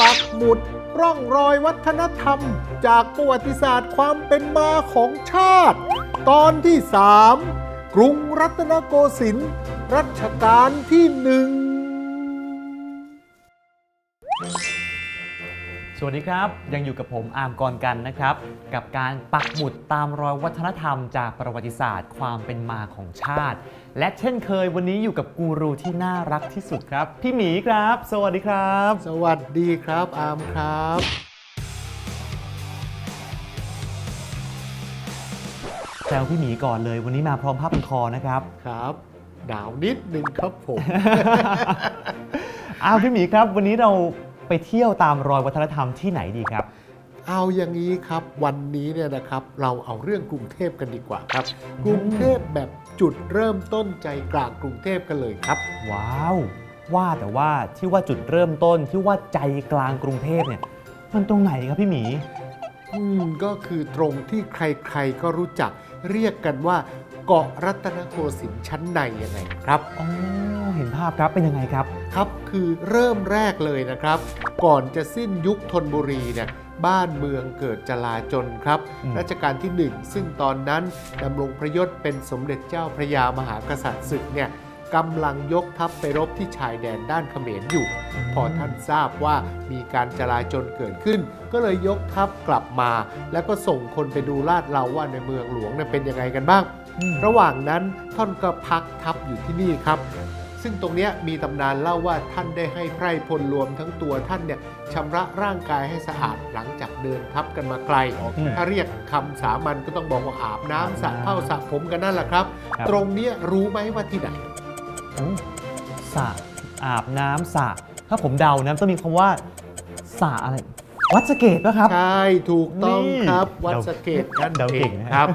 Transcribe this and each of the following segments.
ปักหมุด ร่องรอยวัฒนธรรม จากประวัติศาสตร์ความเป็นมาของชาติ ตอนที่ 3 กรุงรัตนโกสินทร์รัชกาลที่หนึ่ง สวัสดีครับ ยังอยู่กับผมอาร์มกรกันนะครับ กับการปักหมุดตามรอยวัฒนธรรมจากประวัติศาสตร์ ความเป็นมาของชาติ และเช่นเคยวันนี้อยู่กับกูรูที่น่ารักที่สุดครับ พี่หมีครับ สวัสดีครับ สวัสดีครับอามครับ แซวพี่หมีก่อนเลยวันนี้มาพร้อมผ้าพันคอนะครับ ครับหนาวนิดนึงครับผม อ้าวพี่หมีครับ วันนี้เรา ไปเที่ยวตามรอยวัฒนธรรมที่ไหนดีครับ เอาอย่างนี้ครับวันนี้เนี่ยนะครับเราเอาเรื่องกรุงเทพกันดีกว่าครับ กรุงเทพแบบจุดเริ่มต้นใจกลางกรุงเทพกันเลยครับ ว้าว ว่าแต่ว่าที่ว่าจุดเริ่มต้นที่ว่าใจกลางกรุงเทพเนี่ยมันตรงไหนครับพี่หมีอืมก็คือตรงที่ใครๆก็รู้จัก เรียกกันว่าเกาะรัตนโกสินทร์ชั้นในยังไงครับอ๋อ เห็นภาพครับเป็นยังไงครับ ครับคือเริ่มแรกเลยนะครับ ก่อนจะสิ้นยุคธนบุรีเนี่ยบ้านเมืองเกิดจลาจลครับ อืม รัชกาลที่หนึ่งซึ่งตอนนั้นดำรงพระยศเป็นสมเด็จเจ้าพระยามหากษัตริย์ศึกเนี่ยกำลังยกทัพไปรบที่ชายแดนด้านเขมรอยู่ พอท่านทราบว่ามีการจลาจลเกิดขึ้น ก็เลยยกทัพกลับมา แล้วก็ส่งคนไปดูลาดเราว่าในเมืองหลวงเนี่ยเป็นยังไงกันบ้าง อืม ระหว่างนั้นท่านก็พักทัพอยู่ที่นี่ครับ ซึ่งตรงเนี้ยมีตำนานเล่าว่าท่านได้ให้ไพร่พลรวมทั้งตัวท่านเนี่ยชำระร่างกายให้สะอาดหลังจากเดินทัพกันมาไกลอืมถ้าเรียกคำสามัญก็ต้องบอกว่าอาบน้ำสระเผ้าสระผมกันนั่นแหละครับครับตรงเนี้ยรู้ไหมว่าที่ไหนโอ้สระอาบน้ำสระถ้าผมเดานะต้องมีคำว่าสระอะไร วัดสะเกตปะครับ ใช่ถูกต้องนี่ครับวัดสะเกตนั่นเดาเอเก่งงนะ ครับ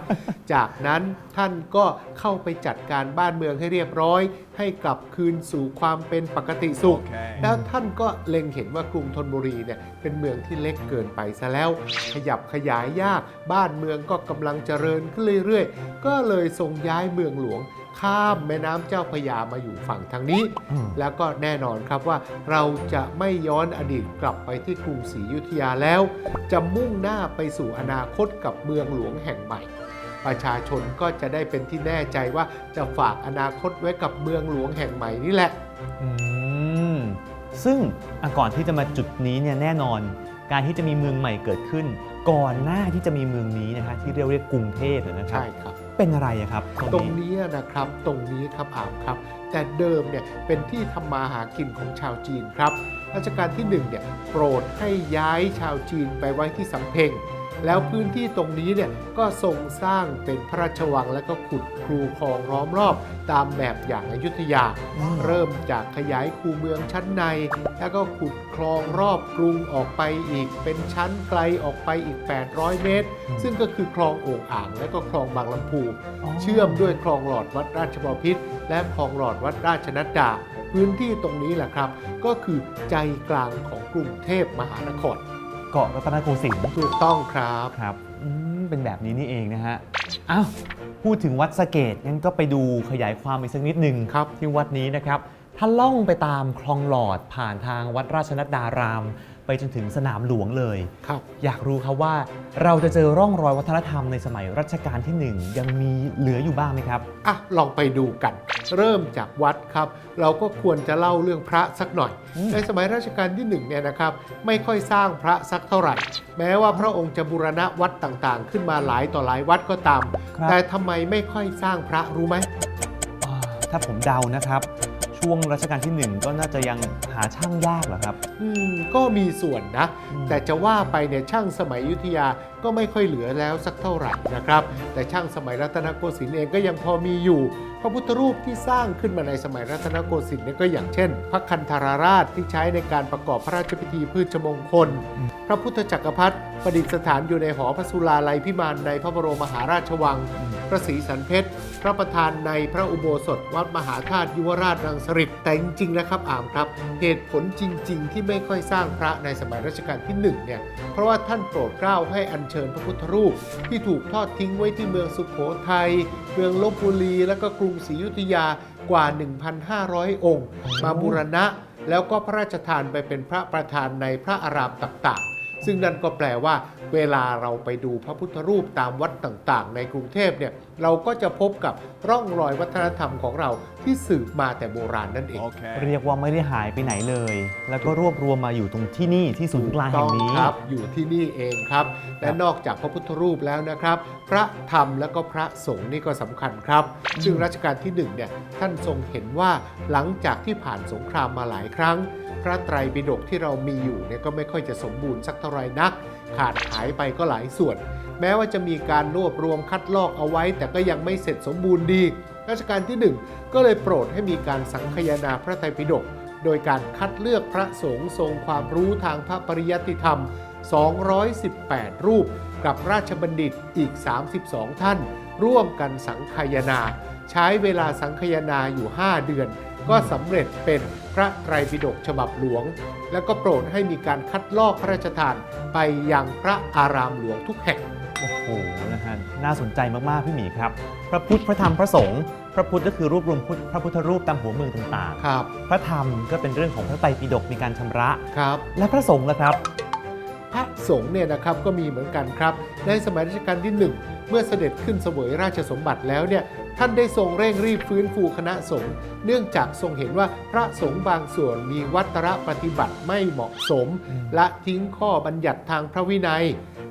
จากนั้นท่านก็เข้าไปจัดการบ้านเมืองให้เรียบร้อย ให้กลับคืนสู่ความเป็นปกติสุข แล้วท่านก็เล็งเห็นว่ากรุงธนบุรีเนี่ยเป็นเมืองที่เล็กเกินไปซะแล้ว ขยับขยายยาก บ้านเมืองก็กำลังเจริญขึ้นเรื่อยๆ ก็เลยทรงย้ายเมืองหลวง ข้ามแม่น้ำเจ้าพระยามาอยู่ฝั่งทางนี้อืมแล้วก็แน่นอนครับว่าเราจะไม่ย้อนอดีตกลับไปที่กรุงศรีอยุธยาแล้ว จะมุ่งหน้าไปสู่อนาคตกับเมืองหลวงแห่งใหม่ ประชาชนก็จะได้เป็นที่แน่ใจว่าจะฝากอนาคตไว้กับเมืองหลวงแห่งใหม่นี่แหละอืมซึ่งอะก่อนที่จะมาจุดนี้เนี่ยแน่นอน การที่จะมีเมืองใหม่เกิดขึ้น ก่อนหน้าที่จะมีเมืองนี้นะฮะที่เรียกเรียกกรุงเทพเนี่ยนะครับใช่ครับ เป็นอะไรครับ ตรงนี้นะครับตรงนี้ครับอาบครับ แต่เดิมเนี่ยเป็นที่ทำมาหากินของชาวจีนครับรัชกาลที่หนึ่งเนี่ยโปรดให้ย้ายชาวจีนไปไว้ที่สำเพ็ง แล้วพื้นที่ตรงนี้เนี่ยก็ทรงสร้างเป็นพระราชวังและก็ขุดครูคลองล้อมรอบตามแบบอย่างอยุธยาอืมเริ่มจากขยายคูเมืองชั้นใน แล้วก็ขุดคลองรอบกรุงออกไปอีก เป็นชั้นไกลออกไปอีก 800 เมตร ซึ่งก็คือคลองโอ่งอ่าง และก็คลองบางลำพูเชื่อมด้วยคลองหลอดวัดราชบพิตรและคลองหลอดวัดราชนัดดาพื้นที่ตรงนี้แหละครับ ก็คือใจกลางของกรุงเทพมหานคร เกาะรัตนโกสินทร์ถูกต้องครับ ครับอืมเป็นแบบนี้นี่เองนะฮะอ้าวพูดถึงวัดสะเกตงั้นก็ไปดูขยายความอีกสักนิดหนึ่งครับที่วัดนี้นะครับ ถ้าล่องไปตามคลองหลอดผ่านทางวัดราชนัดดาราม ไปจนถึงสนามหลวงเลย ครับ อยากรู้ครับว่าเราจะเจอร่องรอยวัฒนธรรมในสมัยรัชกาลที่หนึ่งยังมีเหลืออยู่บ้างไหมครับ อะลองไปดูกัน เริ่มจากวัดครับ เราก็ควรจะเล่าเรื่องพระสักหน่อย อืม ในสมัยรัชกาลที่หนึ่งเนี่ยนะครับ ไม่ค่อยสร้างพระสักเท่าไหร่ แม้ว่าพระองค์จะบูรณะวัดต่างๆ ขึ้นมาหลายต่อหลายวัดก็ตาม ครับแต่ทำไมไม่ค่อยสร้างพระรู้ไหม อ่าถ้าผมเดานะครับ ช่วงรัชกาลที่หนึ่งก็น่าจะยังหาช่างยากเหรอครับ อืมก็มีส่วนนะอืมแต่จะว่าไปเนี่ยช่างสมัยอยุธยา ก็ไม่ค่อยเหลือแล้วสักเท่าไหร่นะครับ แต่ช่างสมัยรัตนโกสินทร์เองก็ยังพอมีอยู่ พระพุทธรูปที่สร้างขึ้นมาในสมัยรัตนโกสินทร์เนี่ยก็อย่างเช่น พระคันธาราราชที่ใช้ในการประกอบพระราชพิธีพืชมงคล พระพุทธจักรพรรดิประดิษฐานอยู่ในหอพระสุราลัยพิมานในพระบรมมหาราชวัง พระศรีสันเพชรพระประธานในพระอุโบสถวัดมหาธาตุยุวราชรังสฤษแต่จริงๆนะครับอ่ามครับ เหตุผลจริง ๆ ที่ไม่ค่อยสร้างพระในสมัยรัชกาลที่หนึ่งเนี่ยเพราะว่าท่านโปรดเกล้าให้อัญเชิญพระพุทธรูป ที่ถูกทอดทิ้งไว้ที่เมืองสุขโขทัยเมืองลบบุรี และก็กรุงศรีอยุธยากว่า 1,500 องค์ มาบูรณะ แล้วก็พระราชทานไปเป็นพระประธานในพระอารามต่าง ซึ่งนั่นก็แปลว่า เวลาเราไปดูพระพุทธรูปตามวัดต่างๆ ในกรุงเทพเนี่ยเราก็จะพบกับร่องรอยวัฒนธรรมของเราที่สืบมาแต่โบราณนั่นเอง เรียกว่าไม่ได้หายไปไหนเลย แล้วก็รวบรวมมาอยู่ตรงที่นี่ที่ศูนย์กลางแห่งนี้ถูกต้องครับ อยู่ที่นี่เองครับ และนอกจากพระพุทธรูปแล้วนะครับ พระธรรมและก็พระสงฆ์นี่ก็สำคัญครับ ซึ่งรัชกาลที่หนึ่งเนี่ยท่านทรงเห็นว่าหลังจากที่ผ่านสงครามมาหลายครั้ง พระไตรปิฎกที่เรามีอยู่เนี่ยก็ไม่ค่อยจะสมบูรณ์สักเท่าไหร่นัก ขาดหายไปก็หลายส่วน แม้ว่าจะมีการรวบรวมคัดลอกเอาไว้ แต่ก็ยังไม่เสร็จสมบูรณ์ดี รัชกาลที่หนึ่งก็เลยโปรดให้มีการสังคายนาพระไตรปิฎกโดยการคัดเลือกพระสงฆ์ทรงความรู้ทางพระปริยัติธรรม 218 รูป กับราชบัณฑิตอีก 32 ท่าน ร่วมกันสังคายนา ใช้เวลาสังคายนาอยู่ 5 เดือน ก็สำเร็จเป็นพระไตรปิฎกฉบับหลวง แล้วก็โปรดให้มีการคัดลอกพระราชทานไปยังพระอารามหลวงทุกแห่ง โอ้โหนะฮะน่าสนใจมาก ๆ พี่หมีครับ พระพุทธ พระธรรม พระสงฆ์ พระพุทธก็คือรวบรวมพุทธพระพุทธรูปตามหัวเมืองต่างครับ ๆ พระธรรมก็เป็นเรื่องของพระไตรปิฎกมีการชำระ ครับ และพระสงฆ์ล่ะครับ พระสงฆ์เนี่ยนะครับก็มีเหมือนกันครับ ในสมัยรัชกาลที่หนึ่งเมื่อเสด็จขึ้นเสวยราชสมบัติแล้วเนี่ย ท่านได้ทรงเร่งรีบฟื้นฟูคณะสงฆ์เนื่องจากทรงเห็นว่าพระสงฆ์บางส่วนมีวัตรปฏิบัติไม่เหมาะสมอืมและทิ้งข้อบัญญัติทางพระวินัย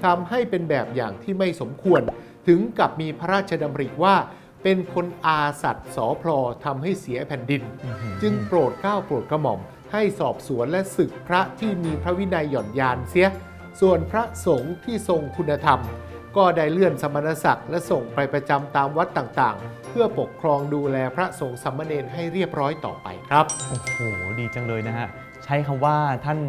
ทำให้เป็นแบบอย่างที่ไม่สมควร ถึงกับมีพระราชดำริว่าเป็นคนอาสัตว์สอพลอทำให้เสียแผ่นดิน จึงโปรดเกล้าโปรดกระหม่อม ให้สอบสวนและศึกพระที่มีพระวินัยหย่อนยานเสีย ส่วนพระสงฆ์ที่ทรงคุณธรรม ก็ได้เลื่อนสมณศักดิ์และส่งไปประจำตามวัดต่างๆ เพื่อปกครองดูแลพระสงฆ์สามเณรให้เรียบร้อยต่อไปครับ โอ้โห ดีจังเลยนะฮะ ใช้คำว่าท่าน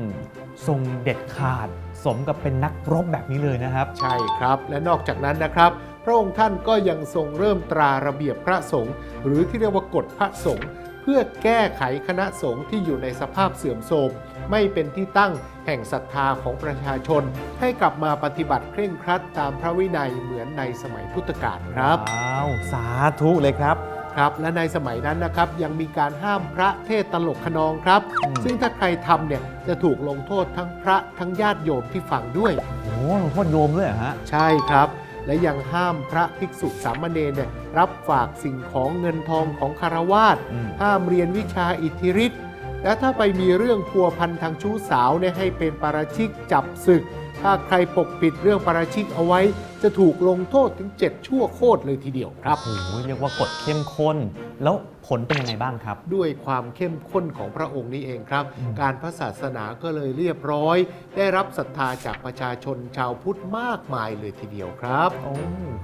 ทรงเด็ดขาด สมกับเป็นนักรบแบบนี้เลยนะครับ ใช่ครับ และนอกจากนั้นนะครับ พระองค์ท่านก็ยังทรงเริ่มตราระเบียบพระสงฆ์หรือที่เรียกว่ากฎพระสงฆ์ เพื่อแก้ไขคณะสงฆ์ที่อยู่ในสภาพเสื่อมโทรมไม่เป็นที่ตั้งแห่งศรัทธาของประชาชน ให้กลับมาปฏิบัติเคร่งครัดตามพระวินัยเหมือนในสมัยพุทธกาลครับว้าวสาธุเลยครับครับและในสมัยนั้นนะครับยังมีการห้ามพระเทศตลกขนองครับอืมซึ่งถ้าใครทำเนี่ยจะถูกลงโทษทั้งพระทั้งญาติโยมที่ฟังด้วยโอ้โหหลวงพ่อโยมด้วยเหรอฮะใช่ครับ และยังห้ามพระภิกษุสามเณรเนี่ยรับฝากสิ่งของเงินทองของคารวาสอืมห้ามเรียนวิชาอิทธิฤทธิ์และถ้าไปมีเรื่องพัวพันทางชู้สาวเนี่ยให้เป็นปาราชิกจับศึก ถ้าใครปกปิดเรื่องปาราชิกเอาไว้ จะถูกลงโทษถึง 7 ชั่วโคตรเลยทีเดียวครับ โอ้โหเรียกว่ากฎเข้มข้น แล้วผลเป็นยังไงบ้างครับ ด้วยความเข้มข้นของพระองค์นี้เองครับอืมการพระศาสนาก็เลยเรียบร้อย ได้รับศรัทธาจากประชาชนชาวพุทธมากมายเลยทีเดียวครับ โอ้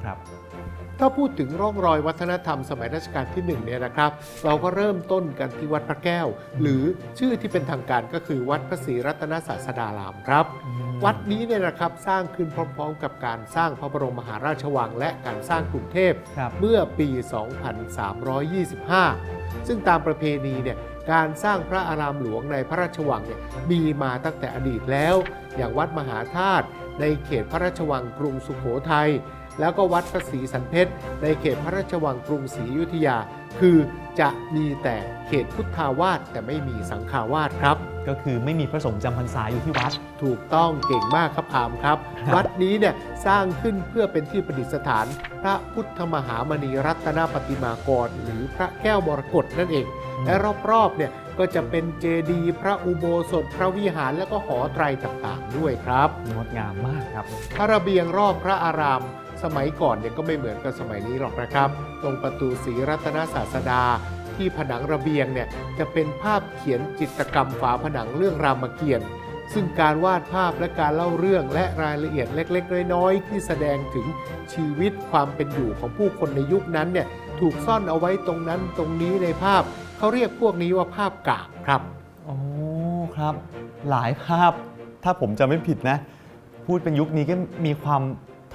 ครับ ถ้าพูดถึงร่องรอยวัฒนธรรมสมัยรัชกาลที่หนึ่งเนี่ยนะครับ เราก็เริ่มต้นกันที่วัดพระแก้ว หรือชื่อที่เป็นทางการก็คือวัดพระศรีรัตนศาสดารามครับ วัดนี้เนี่ยนะครับสร้างขึ้นพร้อมๆ กับการสร้างพระบรมมหาราชวัง และการสร้างกรุงเทพครับเมื่อปี 2325 ซึ่งตามประเพณีเนี่ยการสร้างพระอารามหลวงในพระราชวังเนี่ยมีมาตั้งแต่อดีตแล้ว อย่างวัดมหาธาตุในเขตพระราชวังกรุงสุโขทัย แล้วก็วัดพระศรีสันเพชรในเขตพระราชวังกรุงศรีอยุธยา คือจะมีแต่เขตพุทธาวาสแต่ไม่มีสังฆาวาสครับ ก็คือไม่มีพระสงฆ์จำพรรษาอยู่ที่วัด ถูกต้องเก่งมากครับอามครับครับ วัดนี้เนี่ยสร้างขึ้นเพื่อเป็นที่ประดิษฐาน พระพุทธมหามณีรัตนปฏิมากร หรือพระแก้วมรกตนั่นเอง และรอบๆเนี่ยก็จะเป็นเจดีย์พระอุโบสถพระวิหารและก็หอไตรต่างๆ ด้วยครับงดงามมากครับพระระเบียงรอบพระอาราม สมัยก่อนเนี่ยก็ไม่เหมือนกับสมัยนี้หรอกนะครับ ตรงประตูศรีรัตนศาสดา ที่ผนังระเบียงเนี่ยจะเป็นภาพเขียนจิตรกรรมฝาผนังเรื่องรามเกียรติ์ซึ่งการวาดภาพและการเล่าเรื่องและรายละเอียดเล็ก ๆ น้อยๆที่แสดงถึงชีวิตความเป็นอยู่ของผู้คนในยุคนั้นเนี่ยถูกซ่อนเอาไว้ตรงนั้นตรงนี้ในภาพเขาเรียกพวกนี้ว่าภาพกากครับโอ้ครับ หลายภาพถ้าผมจะไม่ผิดนะ พูดเป็นยุคนี้ก็มีความ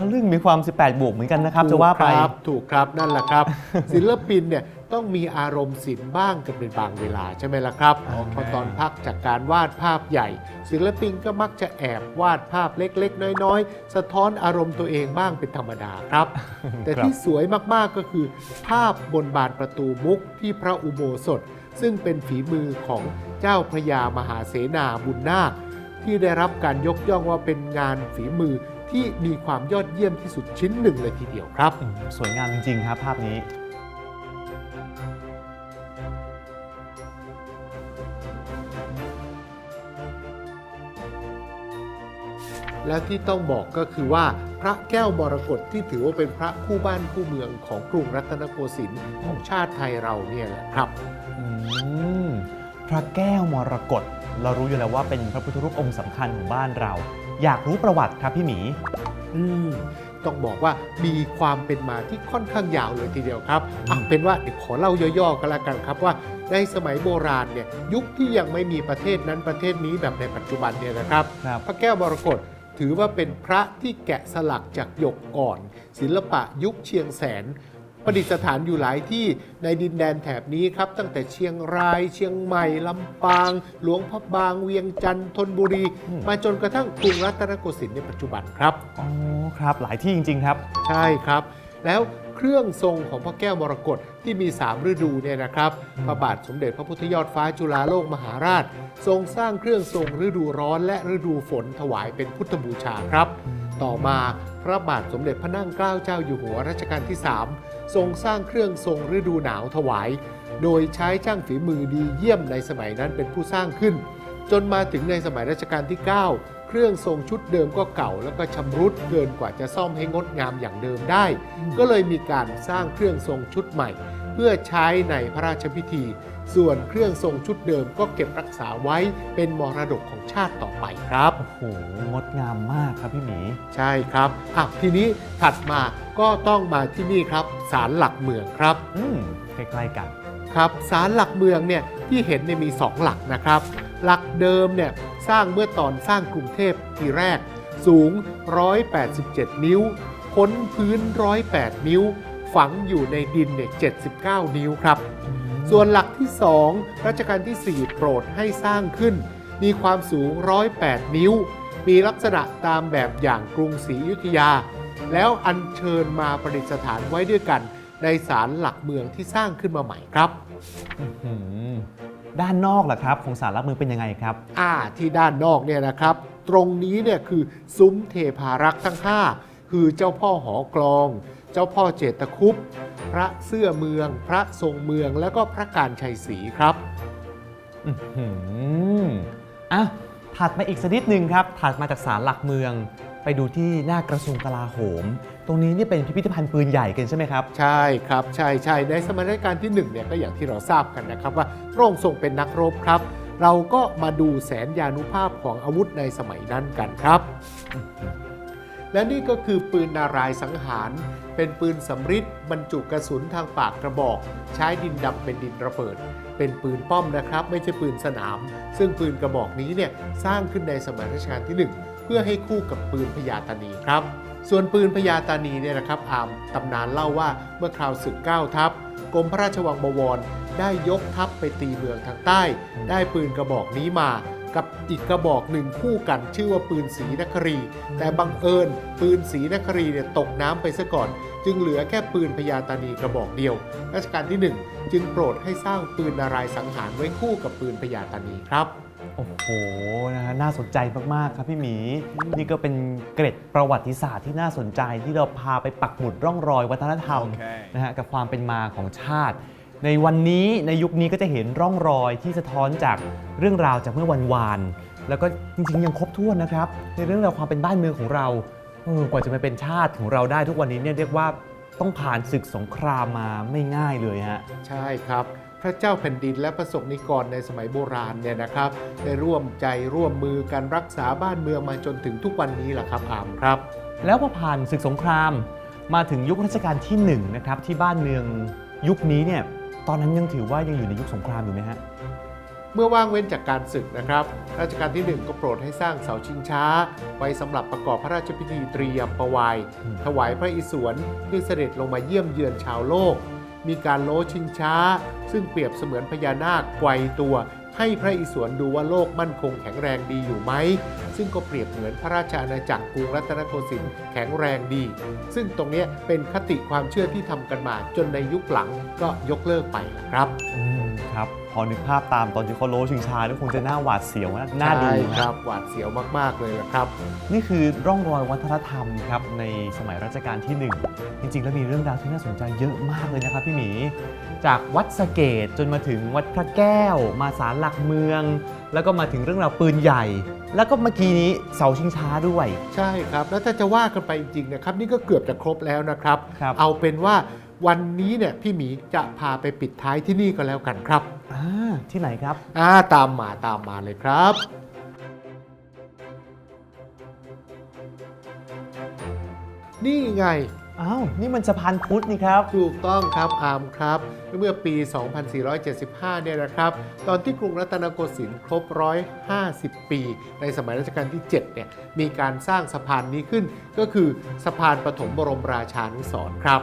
ะลึ่งมีความ 18 บวกเหมือนกันนะครับ จะว่าไป ถูกครับถูกครับนั่นแหละครับ ศิลปินเนี่ยต้องมีอารมณ์ศิลป์บ้างกันเป็นบางเวลาใช่ไหมล่ะครับโอเคพอตอนพักจากการวาดภาพใหญ่ ศิลปินก็มักจะแอบวาดภาพเล็กๆ น้อยๆ สะท้อนอารมณ์ตัวเองบ้างเป็นธรรมดาครับ แต่ที่สวยมากๆก็คือภาพบนบานประตูมุกที่พระอุโบสถ ซึ่งเป็นฝีมือของเจ้าพระยามหาเสนาบุญนาคที่ได้รับการยกย่องว่าเป็นงานฝีมือ ที่มีความยอดเยี่ยมที่สุดชิ้นหนึ่งเลยทีเดียวครับอืมสวยงามจริงๆครับภาพนี้ และที่ต้องบอกก็คือว่าพระแก้วมรกตที่ถือว่าเป็นพระคู่บ้านคู่เมืองของกรุงรัตนโกสินทร์ของชาติไทยเราเนี่ยแหละครับ อืมพระแก้วมรกตเรารู้อยู่แล้วว่าเป็นพระพุทธรูปองค์สำคัญของบ้านเรา อยากรู้ประวัติครับพี่หมี อืมต้องบอกว่ามีความเป็นมาที่ค่อนข้างยาวเลยทีเดียวครับอะเป็นว่าเดี๋ยวขอเล่าย่อๆกันละกันครับว่าในสมัยโบราณเนี่ยยุคที่ยังไม่มีประเทศนั้นประเทศนี้แบบในปัจจุบันเนี่ยนะครับ ครับ พระแก้วมรกตถือว่าเป็นพระที่แกะสลักจากหยกก่อน ศิลปะยุคเชียงแสน ประดิษฐานอยู่หลายที่ในดินแดนแถบนี้ครับ ตั้งแต่เชียงราย เชียงใหม่ ลำปาง หลวงพระบาง เวียงจันทร์ธนบุรีอืมมาจนกระทั่งกรุงรัตนโกสินทร์ในปัจจุบันครับ อ๋อครับ หลายที่จริง ๆ ครับ ใช่ครับ แล้วเครื่องทรงของพระแก้วมรกตที่มี 3 ฤดูเนี่ยนะครับอืมพระบาทสมเด็จพระพุทธยอดฟ้าจุฬาโลกมหาราช ทรงสร้างเครื่องทรงฤดูร้อนและฤดูฝนถวายเป็นพุทธบูชาครับ ต่อมาพระบาทสมเด็จพระนั่งเกล้าเจ้าอยู่หัวรัชกาลที่ 3 ทรงสร้างเครื่องทรงฤดูหนาวถวาย โดยใช้ช่างฝีมือดีเยี่ยมในสมัยนั้นเป็นผู้สร้างขึ้น จนมาถึงในสมัยรัชกาลที่ 9 เครื่องทรงชุดเดิมก็เก่าแล้วก็ชำรุดเกินกว่าจะซ่อมให้งดงามอย่างเดิมได้ ก็เลยมีการสร้างเครื่องทรงชุดใหม่ เพื่อใช้ในพระราชพิธี ส่วนเครื่องทรงชุดเดิมก็เก็บรักษาไว้เป็นมรดกของชาติต่อไปครับ โอ้โห งดงามมากครับพี่หมี ใช่ครับอะทีนี้ถัดมาก็ต้องมาที่นี่ครับศาลหลักเมืองครับ อืมใกล้ๆกัน ครับศาลหลักเมืองเนี่ยที่เห็นเนี่ยมี 2 หลักนะครับ หลักเดิมเนี่ยสร้างเมื่อตอนสร้างกรุงเทพทีแรก สูง 187 นิ้วพ้นพื้น 108 นิ้ว ฝังอยู่ในดินเนี่ย79 นิ้วครับ ส่วนหลักที่ 2 รัชกาลที่ 4 โปรดให้สร้างขึ้น มีความสูง 108 นิ้ว มีลักษณะตามแบบอย่างกรุงศรีอยุธยา แล้วอัญเชิญมาประดิษฐานไว้ด้วยกัน ในศาลหลักเมืองที่สร้างขึ้นมาใหม่ครับอื้อหือด้านนอกล่ะครับของสารหลักเมืองเป็นยังไงครับ อ่าที่ด้านนอกเนี่ยนะครับ ตรงนี้เนี่ยคือซุ้มเทพารักษ์ทั้ง 5 คือเจ้าพ่อหอกลอง เจ้าพ่อเจตคุปพระเสื้อเมือง พระทรงเมือง แล้วก็พระการชัยศรีครับอื้อหืออะถัดมาอีกสักนิดหนึ่งครับ ถัดมาจากศาลหลักเมือง ไปดูที่หน้ากระทรวงกลาโหม ตรงนี้นี่เป็นพิพิธภัณฑ์ปืนใหญ่กันใช่ไหมครับ ใช่ครับใช่ใช่ในสมัยรัชกาลที่1เนี่ยก็อย่างที่เราทราบกันนะครับว่าพระองค์ทรงเป็นนักรบครับ เราก็มาดูแสนยานุภาพของอาวุธในสมัยนั้นกันครับ และนี่ก็คือปืนนารายสังหาร เป็นปืนสำริดบรรจุกระสุนทางปากกระบอก ใช้ดินดำเป็นดินระเบิด เป็นปืนป้อมนะครับ ไม่ใช่ปืนสนาม ซึ่งปืนกระบอกนี้เนี่ยสร้างขึ้นในสมัยรัชกาลที่ 1 เพื่อให้คู่กับปืนพญาตานีครับ ส่วนปืนพญาตานีเนี่ยนะครับอามตำนานเล่าว่าเมื่อคราวศึกเก้าทัพกรมพระราชวังบวรได้ยกทัพไปตีเมืองทางใต้ ได้ปืนกระบอกนี้มา กับอีกกระบอกหนึ่งคู่กันชื่อว่าปืนสีนครี แต่บังเอิญปืนสีนครีเนี่ยตกน้ำไปซะก่อน จึงเหลือแค่ปืนพญาตานีกระบอกเดียวรัชกาลที่ 1 จึงโปรดให้สร้างปืนนารายณ์สังหารไว้คู่กับปืนพญาตานีครับโอ้โหนะฮะน่าสนใจมาก ๆ ครับพี่หมี นี่ก็เป็นเกร็ดประวัติศาสตร์ที่น่าสนใจที่เราพาไปปักหมุดร่องรอยวัฒนธรรมนะฮะกับความเป็นมาของชาติ ในวันนี้ในยุคนี้ก็จะเห็นร่องรอยที่สะท้อนจากเรื่องราวจากเมื่อวันวาน แล้วก็จริงๆ ยังครบถ้วนนะครับ ในเรื่องราวความเป็นบ้านเมืองของเราเออกว่าจะมาเป็นชาติของเราได้ทุกวันนี้เนี่ยเรียกว่าต้องผ่านศึกสงครามมาไม่ง่ายเลยฮะใช่ครับพระเจ้าแผ่นดินและประสบนิกรในสมัยโบราณเนี่ยนะครับได้ร่วมใจร่วมมือกันรักษาบ้านเมืองมาจนถึงทุกวันนี้แหละครับอามครับ แล้วพอผ่านศึกสงครามมาถึงยุครัชกาลที่หนึ่งนะครับที่บ้านเมืองยุคนี้เนี่ย ตอนนั้นยังถือว่ายังอยู่ในยุคสงครามอยู่ไหมฮะ เมื่อว่างเว้นจากการศึกนะครับรัชกาลที่ 1 ก็โปรดให้สร้างเสาชิงช้า ไว้สำหรับประกอบพระราชพิธีเตรียมประวายอืมถวายพระอิศวรที่เสด็จลงมาเยี่ยมเยือนชาวโลก มีการโลชิงช้า ซึ่งเปรียบเสมือนพญานาคไกวตัว ให้พระอิศวรดูว่าโลกมั่นคงแข็งแรงดีอยู่ไหม ซึ่งก็เปรียบเหมือนพระราชอาณาจักรกรุงรัตนโกสินทร์แข็งแรงดี ซึ่งตรงเนี้ยเป็นคติความเชื่อที่ทำกันมาจนในยุคหลังก็ยกเลิกไปนะครับอืมครับพอนึกภาพตามตอนที่เขาโลชิงชานี่คงจะน่าหวาดเสียวนะน่าดูใช่นะครับหวาดเสียวมากๆเลยละครับ นี่คือร่องรอยวัฒนธรรมครับในสมัยรัชกาลที่ 1 จริงๆ แล้วมีเรื่องราวที่น่าสนใจเยอะมากเลยนะครับพี่หมี จากวัดสะเกตจนมาถึงวัดพระแก้ว มาศาลหลักเมือง แล้วก็มาถึงเรื่องราวปืนใหญ่ แล้วก็เมื่อกี้นี้เสาชิงช้าด้วย ใช่ครับ แล้วถ้าจะว่ากันไปจริงๆนะครับ นี่ก็เกือบจะครบแล้วนะครับ ครับ เอาเป็นว่าวันนี้เนี่ยพี่หมีจะพาไปปิดท้ายที่นี่ก็แล้วกันครับอ่าที่ไหนครับ อ่าตามมาตามมาเลยครับ นี่ไง อ้าว นี่มันสะพานพุทธนี่ครับ ถูกต้องครับอามครับ เมื่อปี 2475 เนี่ยนะครับ ตอนที่กรุงรัตนโกสินทร์ครบ 150 ปี ในสมัยรัชกาลที่ 7 เนี่ย มีการสร้างสะพานนี้ขึ้น ก็คือสะพานปฐมบรมราชานุสรณ์ครับ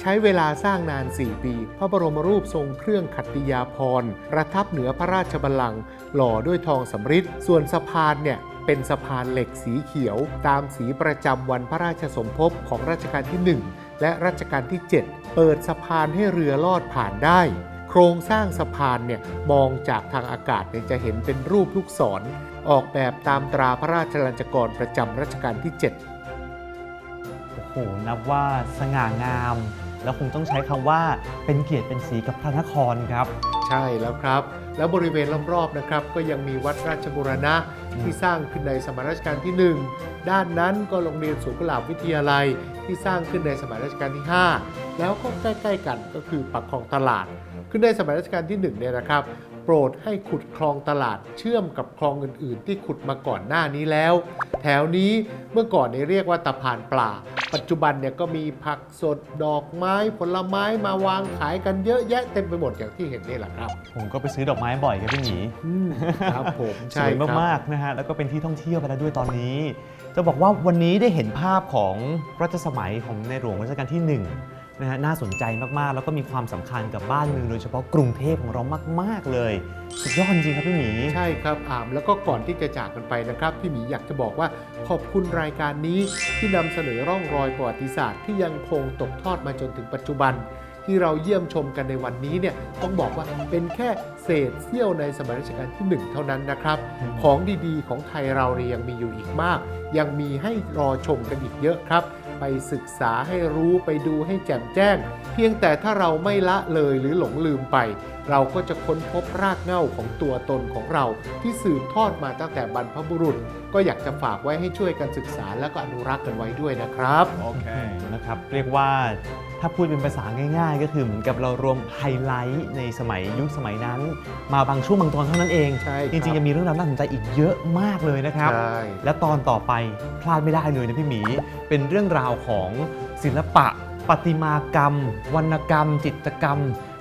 ใช้เวลาสร้างนาน 4 ปี พระบรมรูปทรงเครื่องขัตติยาภรณ์ประทับเหนือพระราชบัลลังก์หล่อด้วยทองสำริดส่วนสะพานเนี่ย เป็นสะพานเหล็กสีเขียว ตามสีประจำวันพระราชสมภพของรัชกาลที่ 1 และรัชกาลที่ 7 เปิดสะพานให้เรือลอดผ่านได้ โครงสร้างสะพานเนี่ยมองจากทางอากาศเนี่ยจะเห็นเป็นรูปลูกศร ออกแบบตามตราพระราชลัญจกรประจำรัชกาลที่ 7 โอ้โห นับว่าสง่างาม แล้วคงต้องใช้คำว่าเป็นเกียรติเป็นสีกับพระนครครับ ใช่แล้วครับ แล้วบริเวณรอบๆนะครับ ก็ยังมีวัดราชบุรณะอืมที่สร้างขึ้นในสมัยรัชกาลที่ 1 ด้านนั้นก็โรงเรียนสุกุหลาบวิทยาลัยที่สร้างขึ้นในสมัยรัชกาลที่ 5 แล้วก็ใกล้ ๆ กันก็คือปักคลองตลาด ขึ้นในสมัยรัชกาลที่1เนี่ยนะครับโปรดให้ขุดคลองตลาดเชื่อมกับคลองอื่น ๆ ที่ขุดมาก่อนหน้านี้แล้ว แถวนี้เมื่อก่อนเนี่ยเรียกว่าตะพานปลา ปัจจุบันเนี่ยก็มีผักสดดอกไม้ผลไม้มาวางขายกันเยอะแยะเต็มไปหมดอย่างที่เห็นนี่แหละครับ ผมก็ไปซื้อดอกไม้บ่อยครับพี่หมีอืมครับผมสใช่วยครับ มากๆนะฮะแล้วก็เป็นที่ท่องเที่ยวไปแล้วด้วยตอนนี้ จะบอกว่าวันนี้ได้เห็นภาพของรัชสมัยของในหลวงรัชกาลที่1 นะฮะน่าสนใจมากๆ แล้วก็มีความสำคัญกับบ้านเมืองโดยเฉพาะกรุงเทพของเรามาก ๆ เลย สุดยอดจริงครับพี่หมี ใช่ครับอามแล้วก็ก่อนที่จะจากกันไปนะครับ พี่หมีอยากจะบอกว่าขอบคุณรายการนี้ที่นำเสนอร่องรอยประวัติศาสตร์ที่ยังคงตกทอดมาจนถึงปัจจุบัน ที่เราเยี่ยมชมกันในวันนี้เนี่ยต้องบอกว่าเป็นแค่เศษเสี้ยวในสมัยรัชกาลที่หนึ่งเท่านั้นนะครับ อืม ของดีๆ ของไทยเราเนี่ยยังมีอยู่อีกมาก ยังมีให้รอชมกันอีกเยอะครับ ไปศึกษาให้รู้ไปดูให้แจ่มแจ้ง เพียงแต่ถ้าเราไม่ละเลยหรือหลงลืมไป เราก็จะค้นพบรากเหง้าของตัวตนของเรา ที่สืบทอดมาตั้งแต่บรรพบุรุษ ก็อยากจะฝากไว้ให้ช่วยกันศึกษาและก็อนุรักษ์กันไว้ด้วยนะครับ โอเคนะครับ เรียกว่า ถ้าพูดเป็นภาษาง่าย ๆ ก็คือเหมือนกับเรารวมไฮไลท์ในสมัยยุคสมัยนั้น มาบางช่วงบางตอนเท่านั้นเอง ใช่ครับจริงๆยังมีเรื่องราวน่าสนใจอีกเยอะมากเลยนะครับ ใช่ และตอนต่อไปพลาดไม่ได้เลยนะพี่หมี เป็นเรื่องราวของศิลปะ ประติมากรรม วรรณกรรม จิตรกรรม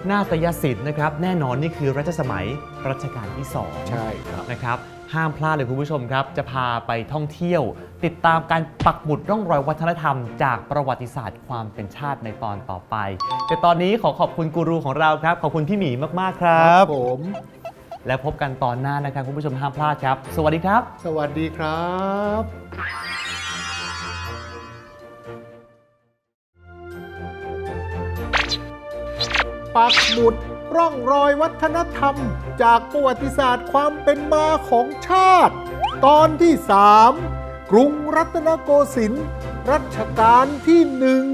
นาฏยศิลป์นะครับ แน่นอนนี่คือรัชสมัยรัชกาลที่สอง ใช่ครับ นะครับ ห้ามพลาดเลยคุณผู้ชมครับ จะพาไปท่องเที่ยว ติดตามการปักหมุดร่องรอยวัฒนธรรม จากประวัติศาสตร์ความเป็นชาติในตอนต่อไป แต่ตอนนี้ขอขอบคุณกูรูของเราครับ ขอบคุณพี่หมีมาก ๆ ครับ ผม และพบกันตอนหน้านะครับคุณผู้ชมห้ามพลาดครับ สวัสดีครับ สวัสดีครับ ปักหมุด ร่องรอยวัฒนธรรม จากประวัติศาสตร์ความเป็นมาของชาติ ตอนที่ 3 กรุงรัตนโกสินทร์รัชกาลที่หนึ่ง